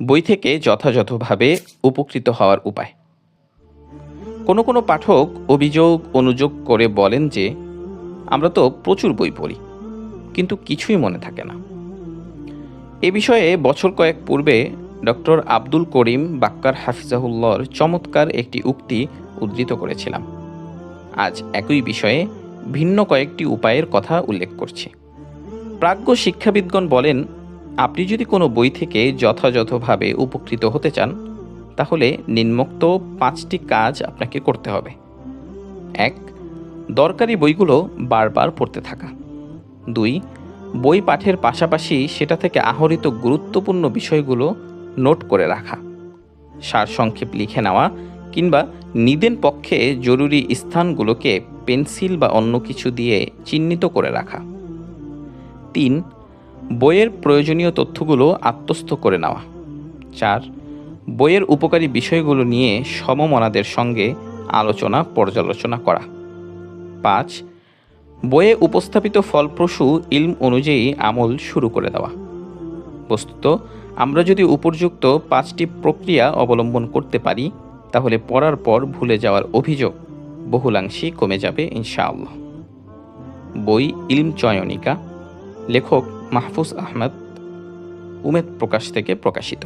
বই থেকে যথাযথভাবে উপকৃত হওয়ার উপায়। কোনো কোনো পাঠক অভিযোগ, অনুযোগ করে বলেন যে, আমরা তো প্রচুর বই পড়ি, কিন্তু কিছুই মনে থাকে না। এ বিষয়ে বছর কয়েক পূর্বে ডক্টর আব্দুল করিম বাক্কার হাফিজাহুল্লর চমৎকার একটি উক্তি উদ্ধৃত করেছিলাম। আজ একই বিষয়ে ভিন্ন কয়েকটি উপায়ের কথা উল্লেখ করছি। প্রাজ্ঞ শিক্ষাবিদগণ বলেন আপনি যদি কোনো বই থেকে যথাযথভাবে উপকৃত হতে চান, তাহলে নিম্নোক্ত পাঁচটি কাজ আপনাকে করতে হবে। এক, দরকারি বইগুলো বারবার পড়তে থাকা। দুই, বই পাঠের পাশাপাশি সেটা থেকে আহরিত গুরুত্বপূর্ণ বিষয়গুলো নোট করে রাখা। সারসংক্ষেপ লিখে নেওয়া কিংবা নিদেন পক্ষে জরুরি স্থানগুলোকে পেন্সিল বা অন্য কিছু দিয়ে চিহ্নিত করে রাখা। তিন বইয়ের প্রয়োজনীয় তথ্যগুলো আত্মস্থ করে নেওয়া। চার, বইয়ের উপকারী বিষয়গুলো নিয়ে সমমনাদের সঙ্গে আলোচনা, পর্যালোচনা করা। পাঁচ, বইয়ে উপস্থাপিত ফলপ্রসূ ইলম অনুযায়ী আমল শুরু করে দেওয়া। বস্তুত, আমরা যদি উপযুক্ত পাঁচটি প্রক্রিয়া অবলম্বন করতে পারি, তাহলে পড়ার পর ভুলে যাওয়ার অভিযোগ বহুলাংশই কমে যাবে, ইনশাআল্লাহ। বই ইলম চয়নিকা, লেখক মাহফুজ আহমেদ উমেদ প্রকাশ থেকে প্রকাশিত।